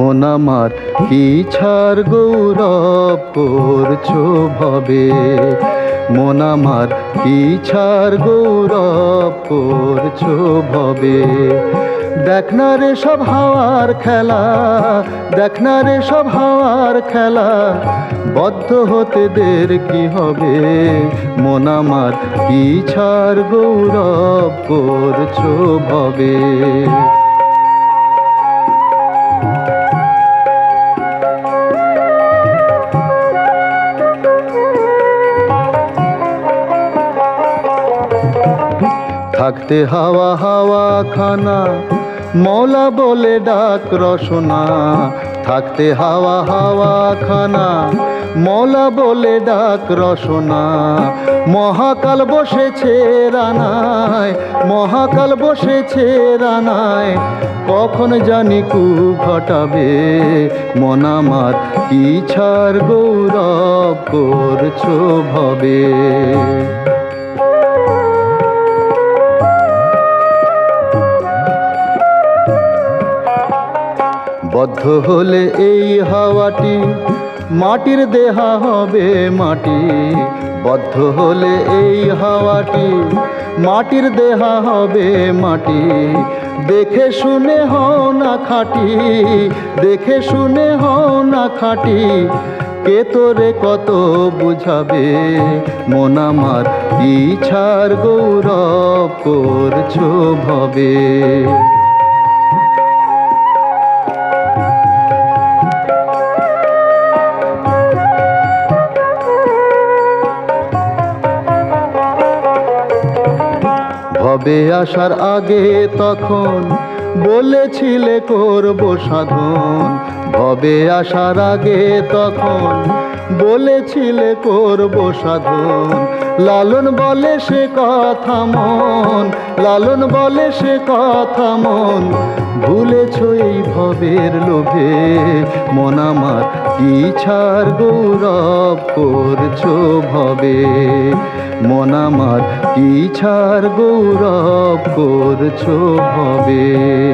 মন আমার ছাড় গৌরব করছ ভবে? মন আমার ছাড় গৌরব করছ ভবে? দেখ না রে সব হাওয়ার খেলা, দেখ না রে সব হাওয়ার খেলা, বদ্ধ হতে দের কি হবে? মন আমার, কি ছাড় গৌরব করছ ভবে? থাকতে হাওয়া হাওয়া খানা। মৌলা বলে ডাক রসনা। থাকতে হাওয়া হাওয়া খানা। মৌলা বলে ডাক রসনা। মহাকাল বসেছে রানায়। মহাকাল বসেছে রানায়। কখন জানি কু ঘটাবে? মন আমার কি ছাড় গৌরব করছ ভবে? বদ্ধ হলে এই হাওয়াটি, মাটির দেহা হবে মাটি। বদ্ধ হলে এই হাওয়াটি, মাটির দেহা হবে মাটি। দেখে শুনে হও না খাটি, দেখে শুনে হও না খাটি। কে তোরে কত বুঝাবে? মন আমার ছাড় গৌরব করছ ভবে? ভবে আসার আগে তখন। বলেছিলে করব সাধন। ভবে আসার আগে তখন। বলেছিলে করব সাধন। লালন বলে সে কথা মন। লালন বলে সে কথা মন। ভুলেছ এই ভবের লোভে। মন আমার ছাড় গৌরব করছ ভবে? মন আমার ছাড় গৌরব করছ ভবে?